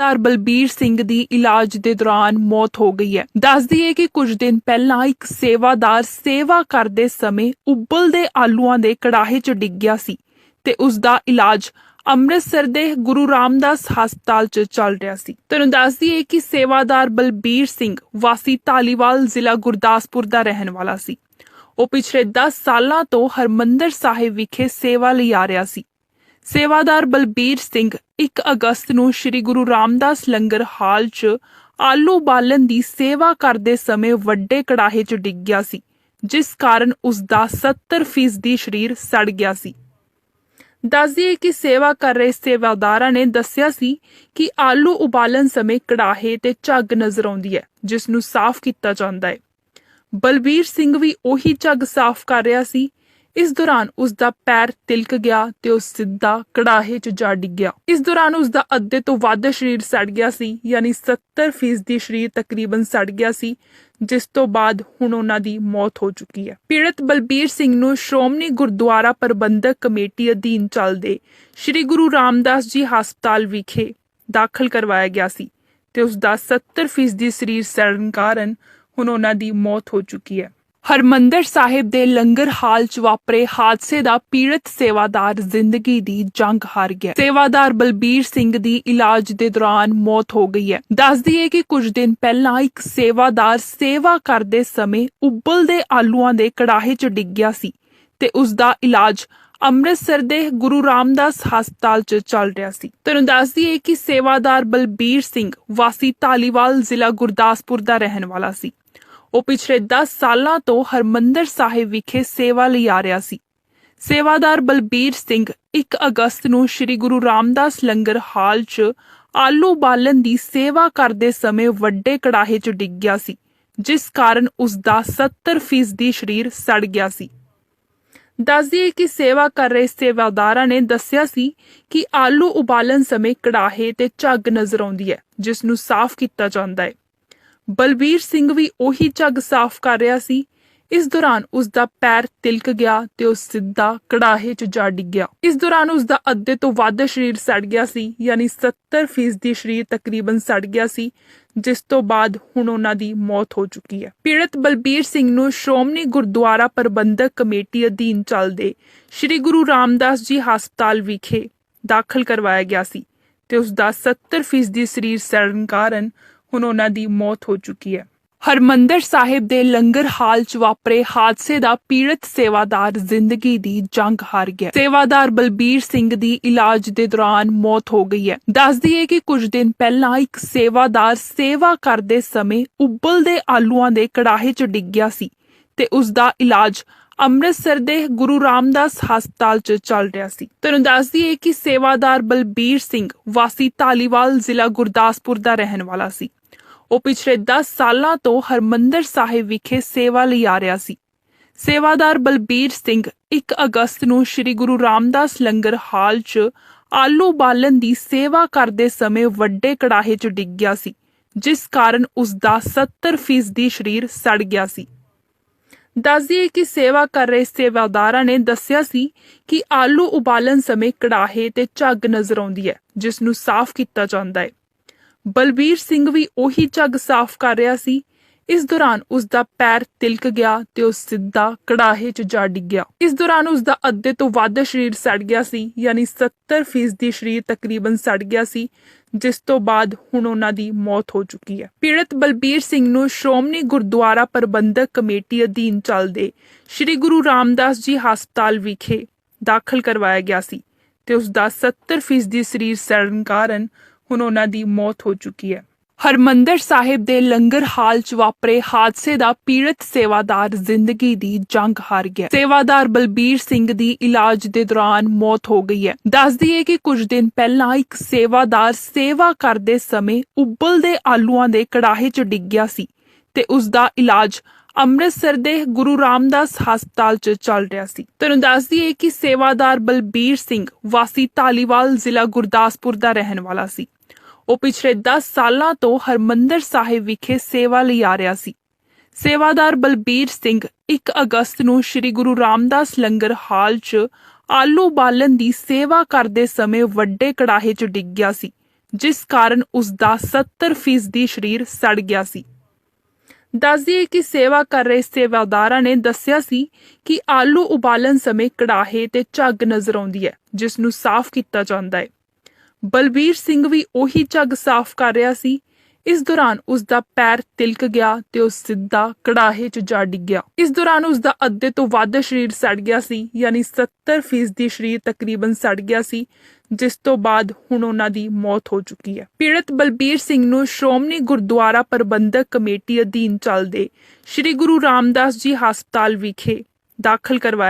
ਸੇਵਾਦਾਰ ਬਲਬੀਰ ਸਿੰਘ ਦੀ ਇਲਾਜ ਦੇ ਦੌਰਾਨ ਮੌਤ ਹੋ ਗਈ ਹੈ। ਦੱਸਦੀ ਹੈ ਕਿ ਕੁਝ ਦਿਨ ਪਹਿਲਾਂ ਇੱਕ ਸੇਵਾਦਾਰ ਸੇਵਾ ਕਰਦੇ ਸਮੇਂ ਉਬਲਦੇ ਆਲੂਆਂ ਦੇ ਕੜਾਹੇ 'ਚ ਡਿੱਗ ਗਿਆ ਸੀ ਤੇ ਉਸ ਦਾ ਇਲਾਜ ਅੰਮ੍ਰਿਤਸਰ ਦੇ ਗੁਰੂ ਰਾਮਦਾਸ ਹਸਪਤਾਲ 'ਚ ਚੱਲ ਰਿਹਾ ਸੀ। ਤੁਹਾਨੂੰ ਦੱਸਦੀ ਹੈ ਕਿ ਸੇਵਾਦਾਰ ਬਲਬੀਰ ਸਿੰਘ ਵਾਸੀ ਧਾਲੀਵਾਲ ਜ਼ਿਲ੍ਹਾ ਗੁਰਦਾਸਪੁਰ ਦਾ ਰਹਿਣ ਵਾਲਾ ਸੀ। ਉਹ ਪਿਛਲੇ 10 ਸਾਲਾਂ ਤੋਂ ਹਰਮੰਦਰ ਸਾਹਿਬ ਵਿਖੇ ਸੇਵਾ ਲਈ ਆ ਰਿਹਾ ਸੀ। ਸੇਵਾਦਾਰ ਬਲਬੀਰ ਸਿੰਘ 1 ਅਗਸਤ ਨੂੰ ਸ੍ਰੀ ਗੁਰੂ ਰਾਮਦਾਸ ਲੰਗਰ ਹਾਲ 'ਚ ਆਲੂ ਬਾਲਣ ਦੀ ਸੇਵਾ ਕਰਦੇ ਸਮੇਂ ਵੱਡੇ ਕੜਾਹੇ 'ਚ ਡਿੱਗ ਗਿਆ ਸੀ, ਜਿਸ ਕਾਰਨ ਉਸ ਦਾ 70% ਸਰੀਰ ਸੜ ਗਿਆ ਸੀ। ਦੱਸਦੀਏ ਕਿ ਸੇਵਾ ਕਰ ਰਹੇ ਸੇਵਾਦਾਰਾਂ ਨੇ ਦੱਸਿਆ ਸੀ ਕਿ ਆਲੂ ਉਬਾਲਣ ਸਮੇਂ ਕੜਾਹੇ ਤੇ ਝੱਗ ਨਜ਼ਰ ਆਉਂਦੀ ਹੈ, ਜਿਸ ਨੂੰ ਸਾਫ਼ ਕੀਤਾ ਜਾਂਦਾ ਹੈ। ਬਲਬੀਰ ਸਿੰਘ ਵੀ ਉਹੀ ਝੱਗ ਸਾਫ਼ ਕਰ ਰਿਹਾ ਸੀ ਇਸ ਦੌਰਾਨ ਉਸ ਦਾ ਪੈਰ ਤਿਲਕ ਗਿਆ ਤੇ ਉਹ ਸਿੱਧਾ ਕੜਾਹੇ 'ਚ ਜਾ ਡਿੱਗਿਆ। ਇਸ ਦੌਰਾਨ ਉਸ ਦਾ ਅੱਧੇ ਤੋਂ ਵੱਧ ਸਰੀਰ ਸੜ ਗਿਆ ਸੀ, ਯਾਨੀ 70% ਦੀ ਸਰੀਰ ਤਕਰੀਬਨ ਸੜ ਗਿਆ ਸੀ, ਜਿਸ ਤੋਂ ਬਾਅਦ ਹੁਣ ਉਹਨਾਂ ਦੀ ਮੌਤ ਹੋ ਚੁੱਕੀ ਹੈ। ਪੀੜਤ ਬਲਬੀਰ ਸਿੰਘ ਨੂੰ ਸ਼੍ਰੋਮਣੀ ਗੁਰਦੁਆਰਾ ਪ੍ਰਬੰਧਕ ਕਮੇਟੀ ਅਧੀਨ ਚੱਲਦੇ ਸ੍ਰੀ ਗੁਰੂ ਰਾਮਦਾਸ ਜੀ ਹਸਪਤਾਲ ਵਿਖੇ ਦਾਖਲ ਕਰਵਾਇਆ ਗਿਆ ਸੀ ਤੇ ਉਸ ਦਾ 70% ਦੀ ਸਰੀਰ ਸੜਨ ਕਾਰਨ ਹੁਣ ਉਹਨਾਂ ਦੀ ਮੌਤ ਹੋ ਚੁੱਕੀ ਹੈ। ਹਰਮੰਦਰ ਸਾਹਿਬ ਦੇ ਲੰਗਰ ਹਾਲ 'ਚ ਵਾਪਰੇ ਹਾਦਸੇ ਦਾ ਪੀੜਤ ਸੇਵਾਦਾਰ ਜ਼ਿੰਦਗੀ ਦੀ ਜੰਗ ਹਾਰ ਗਿਆ। ਸੇਵਾਦਾਰ ਬਲਬੀਰ ਸਿੰਘ ਦੀ ਇਲਾਜ ਦੇ ਦੌਰਾਨ ਮੌਤ ਹੋ ਗਈ ਹੈ। ਦੱਸਦੀ ਹੈ ਕਿ ਕੁਝ ਦਿਨ ਪਹਿਲਾਂ ਇੱਕ ਸੇਵਾਦਾਰ ਸੇਵਾ ਕਰਦੇ ਸਮੇਂ ਉਬਲਦੇ ਆਲੂਆਂ ਦੇ ਕੜਾਹੇ 'ਚ ਡਿੱਗ ਗਿਆ ਸੀ ਤੇ ਉਸ ਦਾ ਇਲਾਜ ਅੰਮ੍ਰਿਤਸਰ ਦੇ ਗੁਰੂ ਰਾਮਦਾਸ ਹਸਪਤਾਲ 'ਚ ਚੱਲ ਰਿਹਾ ਸੀ। ਤੁਹਾਨੂੰ ਦੱਸਦੀ ਹੈ ਕਿ ਸੇਵਾਦਾਰ ਬਲਬੀਰ ਸਿੰਘ ਵਾਸੀ ਧਾਲੀਵਾਲ ਜ਼ਿਲ੍ਹਾ ਗੁਰਦਾਸਪੁਰ ਦਾ ਰਹਿਣ ਵਾਲਾ ਸੀ। ਉਹ ਪਿਛਲੇ 10 ਸਾਲਾਂ ਤੋਂ ਹਰਮੰਦਰ ਸਾਹਿਬ ਵਿਖੇ ਸੇਵਾ ਲਈ ਆ ਰਿਹਾ ਸੀ। ਸੇਵਾਦਾਰ ਬਲਬੀਰ ਸਿੰਘ 1 ਅਗਸਤ ਨੂੰ ਸ੍ਰੀ ਗੁਰੂ ਰਾਮਦਾਸ ਲੰਗਰ ਹਾਲ 'ਚ ਆਲੂ ਬਾਲਣ ਦੀ ਸੇਵਾ ਕਰਦੇ ਸਮੇਂ ਵੱਡੇ ਕੜਾਹੇ 'ਚ ਡਿੱਗ ਗਿਆ ਸੀ, ਜਿਸ ਕਾਰਨ ਉਸ ਦਾ 70% ਦੀ ਸਰੀਰ ਸੜ ਗਿਆ ਸੀ। ਦੱਸਦੀਏ ਕਿ ਸੇਵਾ ਕਰ ਰਹੇ ਸੇਵਾਦਾਰਾਂ ਨੇ ਦੱਸਿਆ ਸੀ ਕਿ ਆਲੂ ਉਬਾਲਣ ਸਮੇਂ ਕੜਾਹੇ ਤੇ ਝੱਗ ਨਜ਼ਰ ਆਉਂਦੀ ਹੈ, ਜਿਸ ਨੂੰ ਸਾਫ਼ ਕੀਤਾ ਜਾਂਦਾ ਹੈ। ਬਲਬੀਰ ਸਿੰਘ ਵੀ ਉਹੀ ਝੱਗ ਸਾਫ਼ ਕਰ ਰਿਹਾ ਸੀ। ਇਸ ਦੌਰਾਨ ਉਸ ਦਾ ਪੈਰ ਤਿਲਕ ਗਿਆ ਤੇ ਉਹ ਸਿੱਧਾ ਕੜਾਹੇ 'ਚ ਜਾ ਡਿੱਗਿਆ ਇਸ ਦੌਰਾਨ ਉਸ ਦਾ ਅੱਧੇ ਤੋਂ ਵੱਧ ਸਰੀਰ ਸੜ ਗਿਆ ਸੀ, ਯਾਨੀ 70% ਦੀ ਸਰੀਰ ਤਕਰੀਬਨ ਸੜ ਗਿਆ ਸੀ, ਜਿਸ ਤੋਂ ਬਾਅਦ ਹੁਣ ਉਹਨਾਂ ਦੀ ਮੌਤ ਹੋ ਚੁੱਕੀ ਹੈ। ਪੀੜਤ ਬਲਬੀਰ ਸਿੰਘ ਨੂੰ ਸ਼੍ਰੋਮਣੀ ਗੁਰਦੁਆਰਾ ਪ੍ਰਬੰਧਕ ਕਮੇਟੀ ਅਧੀਨ ਚੱਲਦੇ ਸ੍ਰੀ ਗੁਰੂ ਰਾਮਦਾਸ ਜੀ ਹਸਪਤਾਲ ਵਿਖੇ ਦਾਖਲ ਕਰਵਾਇਆ ਗਿਆ ਸੀ ਤੇ ਉਸ ਦਾ 70% ਦੀ ਸਰੀਰ ਸੜਨ ਕਾਰਨ ਹੁਣ ਉਹਨਾਂ ਦੀ ਮੌਤ ਹੋ ਚੁੱਕੀ ਹੈ। ਹਰਮੰਦਰ ਸਾਹਿਬ ਦੇ ਲੰਗਰ ਹਾਲ 'ਚ ਵਾਪਰੇ ਹਾਦਸੇ ਦਾ ਪੀੜਤ ਸੇਵਾਦਾਰ ਜ਼ਿੰਦਗੀ ਦੀ ਜੰਗ ਹਾਰ ਗਿਆ ਸੇਵਾਦਾਰ ਬਲਬੀਰ ਸਿੰਘ ਦੀ ਇਲਾਜ ਦੇ ਦੌਰਾਨ ਮੌਤ ਹੋ ਗਈ ਹੈ। ਦੱਸਦੀ ਹੈ ਕਿ ਕੁਝ ਦਿਨ ਪਹਿਲਾਂ ਇੱਕ ਸੇਵਾਦਾਰ ਸੇਵਾ ਕਰਦੇ ਸਮੇਂ ਉਬਲਦੇ ਆਲੂਆਂ ਦੇ ਕੜਾਹੇ 'ਚ ਡਿੱਗ ਗਿਆ ਸੀ ਤੇ ਉਸ ਦਾ ਇਲਾਜ ਅੰਮ੍ਰਿਤਸਰ ਦੇ ਗੁਰੂ ਰਾਮਦਾਸ ਹਸਪਤਾਲ 'ਚ ਚੱਲ ਰਿਹਾ ਸੀ। ਤੁਹਾਨੂੰ ਦੱਸਦੀ ਹੈ ਕਿ ਸੇਵਾਦਾਰ ਬਲਬੀਰ ਸਿੰਘ ਵਾਸੀ ਧਾਲੀਵਾਲ ਜ਼ਿਲ੍ਹਾ ਗੁਰਦਾਸਪੁਰ ਦਾ ਰਹਿਣ ਵਾਲਾ ਸੀ। ਉਹ ਪਿਛਲੇ 10 ਸਾਲਾਂ ਤੋਂ ਹਰਮੰਦਰ ਸਾਹਿਬ ਵਿਖੇ ਸੇਵਾ ਲਈ ਆ ਰਿਹਾ ਸੀ। ਸੇਵਾਦਾਰ ਬਲਬੀਰ ਸਿੰਘ 1 ਅਗਸਤ ਨੂੰ ਸ੍ਰੀ ਗੁਰੂ ਰਾਮਦਾਸ ਲੰਗਰ ਹਾਲ 'ਚ ਆਲੂ ਬਾਲਣ ਦੀ ਸੇਵਾ ਕਰਦੇ ਸਮੇਂ ਵੱਡੇ ਕੜਾਹੇ 'ਚ ਡਿੱਗ ਗਿਆ ਸੀ, ਜਿਸ ਕਾਰਨ ਉਸ ਦਾ 70% ਦੀ ਸਰੀਰ ਸੜ ਗਿਆ ਸੀ। ਦੱਸਦੀਏ ਕਿ ਸੇਵਾ ਕਰ ਰਹੇ ਸੇਵਾਦਾਰਾਂ ਨੇ ਦੱਸਿਆ ਸੀ ਕਿ ਆਲੂ ਉਬਾਲਣ ਸਮੇਂ ਕੜਾਹੇ ਤੇ ਝੱਗ ਨਜ਼ਰ ਆਉਂਦੀ ਹੈ, ਜਿਸ ਨੂੰ ਸਾਫ਼ ਕੀਤਾ ਜਾਂਦਾ ਹੈ। ਬਲਬੀਰ ਸਿੰਘ ਵੀ ਉਹੀ ਝੱਗ ਸਾਫ਼ ਕਰ ਰਿਹਾ ਸੀ। ਇਸ ਦੌਰਾਨ ਉਸ ਦਾ ਪੈਰ ਤਿਲਕ ਗਿਆ ਤੇ ਉਹ ਸਿੱਧਾ ਕੜਾਹੇ 'ਚ ਜਾ ਡਿੱਗਿਆ। ਇਸ ਦੌਰਾਨ ਉਸ ਦਾ ਅੱਧੇ ਤੋਂ ਵੱਧ ਸਰੀਰ ਸੜ ਗਿਆ ਸੀ, ਯਾਨੀ 70% ਦੀ ਸਰੀਰ ਤਕਰੀਬਨ ਸੜ ਗਿਆ ਸੀ, ਜਿਸ ਤੋਂ ਬਾਅਦ ਹੁਣ ਉਹਨਾਂ ਦੀ ਮੌਤ ਹੋ ਚੁੱਕੀ ਹੈ। ਪੀੜਤ ਬਲਬੀਰ ਸਿੰਘ ਨੂੰ ਸ਼੍ਰੋਮਣੀ ਗੁਰਦੁਆਰਾ ਪ੍ਰਬੰਧਕ ਕਮੇਟੀ ਅਧੀਨ ਚੱਲਦੇ ਸ੍ਰੀ ਗੁਰੂ ਰਾਮਦਾਸ ਜੀ ਹਸਪਤਾਲ ਵਿਖੇ ਦਾਖਲ ਕਰਵਾਇਆ ਗਿਆ ਸੀ ਤੇ ਉਸ ਦਾ 70% ਦੀ ਸਰੀਰ ਸੜਨ ਕਾਰਨ ਹੁਣ ਉਹਨਾਂ ਦੀ ਮੌਤ ਹੋ ਚੁੱਕੀ ਹੈ। ਹਰਮੰਦਰ ਸਾਹਿਬ ਦੇ ਲੰਗਰ ਹਾਲ 'ਚ ਵਾਪਰੇ ਹਾਦਸੇ ਦਾ ਪੀੜਤ ਸੇਵਾਦਾਰ ਜ਼ਿੰਦਗੀ ਦੀ ਜੰਗ ਹਾਰ ਗਿਆ। ਸੇਵਾਦਾਰ ਬਲਬੀਰ ਸਿੰਘ ਦੀ ਇਲਾਜ ਦੇ ਦੌਰਾਨ ਮੌਤ ਹੋ ਗਈ ਹੈ। ਦੱਸਦੀ ਹੈ ਕਿ ਕੁਝ ਦਿਨ ਪਹਿਲਾਂ ਇੱਕ ਸੇਵਾਦਾਰ ਸੇਵਾ ਕਰਦੇ ਸਮੇਂ ਉਬਲਦੇ ਆਲੂਆਂ ਦੇ ਕੜਾਹੇ 'ਚ ਡਿੱਗ ਗਿਆ ਸੀ ਤੇ ਉਸ ਦਾ ਇਲਾਜ ਅੰਮ੍ਰਿਤਸਰ ਦੇ ਗੁਰੂ ਰਾਮਦਾਸ ਹਸਪਤਾਲ 'ਚ ਚੱਲ ਰਿਹਾ ਸੀ। ਤੁਹਾਨੂੰ ਦੱਸਦੀ ਹੈ ਕਿ ਸੇਵਾਦਾਰ ਬਲਬੀਰ ਸਿੰਘ ਵਾਸੀ ਧਾਲੀਵਾਲ ਜ਼ਿਲ੍ਹਾ ਗੁਰਦਾਸਪੁਰ ਦਾ ਰਹਿਣ ਵਾਲਾ ਸੀ। ਉਹ ਪਿਛਲੇ 10 ਸਾਲਾਂ ਤੋਂ ਹਰਮੰਦਰ ਸਾਹਿਬ ਵਿਖੇ ਸੇਵਾ ਲਈ ਆ ਰਿਹਾ ਸੀ। ਸੇਵਾਦਾਰ ਬਲਬੀਰ ਸਿੰਘ 1 ਅਗਸਤ ਨੂੰ ਸ੍ਰੀ ਗੁਰੂ ਰਾਮਦਾਸ ਲੰਗਰ ਹਾਲ 'ਚ ਆਲੂ ਬਾਲਣ ਦੀ ਸੇਵਾ ਕਰਦੇ ਸਮੇਂ ਵੱਡੇ ਕੜਾਹੇ 'ਚ ਡਿੱਗ ਗਿਆ ਸੀ, ਜਿਸ ਕਾਰਨ ਉਸ ਦਾ 70% ਸਰੀਰ ਸੜ ਗਿਆ ਸੀ। ਦੱਸਦੀਏ ਕਿ ਸੇਵਾ ਕਰ ਰਹੇ ਸੇਵਾਦਾਰਾਂ ਨੇ ਦੱਸਿਆ ਸੀ ਕਿ ਆਲੂ ਉਬਾਲਣ ਸਮੇਂ ਕੜਾਹੇ ਤੇ ਝੱਗ ਨਜ਼ਰ ਆਉਂਦੀ ਹੈ, ਜਿਸ ਨੂੰ ਸਾਫ਼ ਕੀਤਾ ਜਾਂਦਾ ਹੈ। ਬਲਬੀਰ ਸਿੰਘ ਵੀ ਉਹੀ ਝੱਗ ਸਾਫ਼ ਕਰ ਰਿਹਾ ਸੀ। ਇਸ ਦੌਰਾਨ ਉਸ ਦਾ ਪੈਰ ਤਿਲਕ ਗਿਆ ਤੇ ਉਹ ਸਿੱਧਾ ਕੜਾਹੇ 'ਚ ਜਾ ਡਿੱਗਿਆ ਇਸ ਦੌਰਾਨ ਉਸ ਦਾ ਅੱਧੇ ਤੋਂ ਵੱਧ ਸਰੀਰ ਸੜ ਗਿਆ ਸੀ, ਯਾਨੀ 70% ਦੀ ਸਰੀਰ ਤਕਰੀਬਨ ਸੜ ਗਿਆ ਸੀ, ਜਿਸ ਤੋਂ ਬਾਅਦ ਹੁਣ ਉਹਨਾਂ ਦੀ ਮੌਤ ਹੋ ਚੁੱਕੀ ਹੈ। ਪੀੜਤ ਬਲਬੀਰ ਸਿੰਘ ਨੂੰ ਸ਼੍ਰੋਮਣੀ ਗੁਰਦੁਆਰਾ ਪ੍ਰਬੰਧਕ ਕਮੇਟੀ ਅਧੀਨ ਚੱਲਦੇ ਸ੍ਰੀ ਗੁਰੂ ਰਾਮਦਾਸ ਜੀ ਹਸਪਤਾਲ ਵਿਖੇ ਦਾਖਲ ਕਰਵਾਇਆ